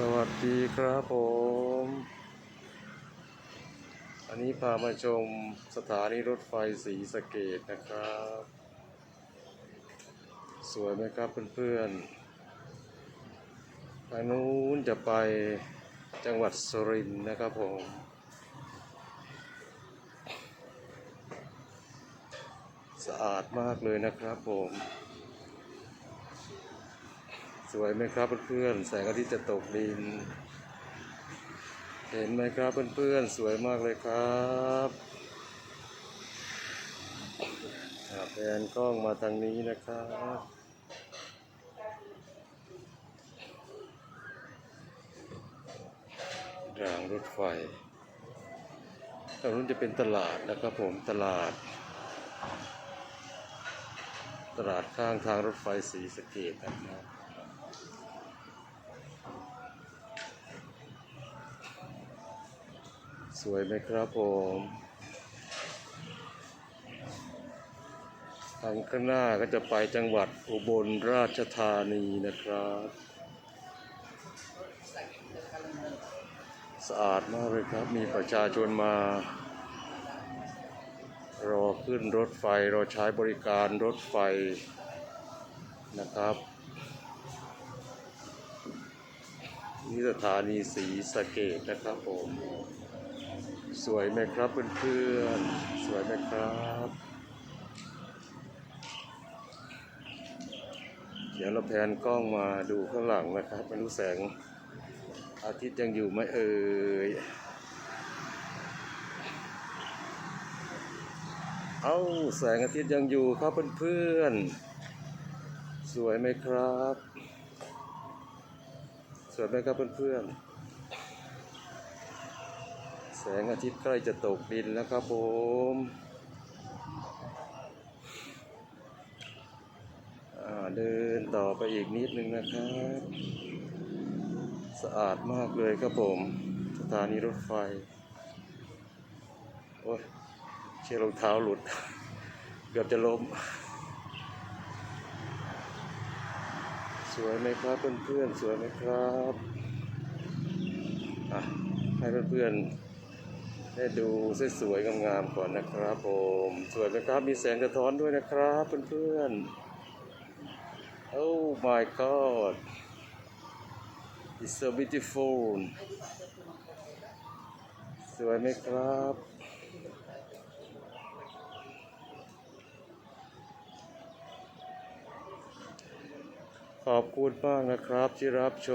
สวัสดีครับผม อันนี้พามาชมสถานีรถไฟสีสะเกดนะครับ สวยไหมครับเพื่อนๆทางนู้นจะไปจังหวัดสุรินทร์นะครับผม สะอาดมากเลยนะครับผม สวยไหมครับเพื่อนๆแสงอาทิตย์จะตกดิน เห็นไหมครับเพื่อนๆสวยมากเลยครับอ่าแผนกล้องมาทางนี้นะครับรางรถไฟตรงนู้นจะเป็นตลาดนะครับผมตลาด ตลาดข้างทางรถไฟสีสเกดนะครับ สวยไหมครับผมทางข้างหน้าก็จะไปจังหวัดอุบลราชธานีนะครับ สะอาดมากเลยครับ มีประชาชนมา รอขึ้นรถไฟ รอใช้บริการรถไฟนะครับนี่สถานีสีสะเกดนะครับผม สวยไหมครับเพื่อนๆสวยไหมครับ เดี๋ยวเราแพนกล้องมาดูข้างหลังนะครับไม่รู้แสง อาทิตย์ยังอยู่ไหมเอ่ยเอ้าแสงอาทิตย์ยังอยู่ครับเพื่อนๆสวยไหมครับ สวยไหมครับเพื่อนๆ สงอาทิตย์ใกล้จะตกดินแล้วครับผมเดินต่อไปอีกนิดนึงนะครับ สะอาดมากเลยครับผม สถานีรถไฟ โอ้ยเชือกรองเท้าหลุด เกือบจะล้ม สวยไหมครับเพื่อนๆ สวยไหมครับ อะให้เพื่อนๆ ได้ดูสวยๆงามๆก่อนนะครับผมสวยไหมครับมีแสงสะท้อนด้วยนะครับเพื่อนๆโอ้ my god it's so beautiful สวยไหมครับขอบคุณมากนะครับที่รับช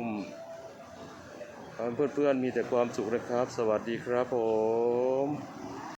ม เพื่อนๆมีแต่ความสุขนะครับ สวัสดีครับผม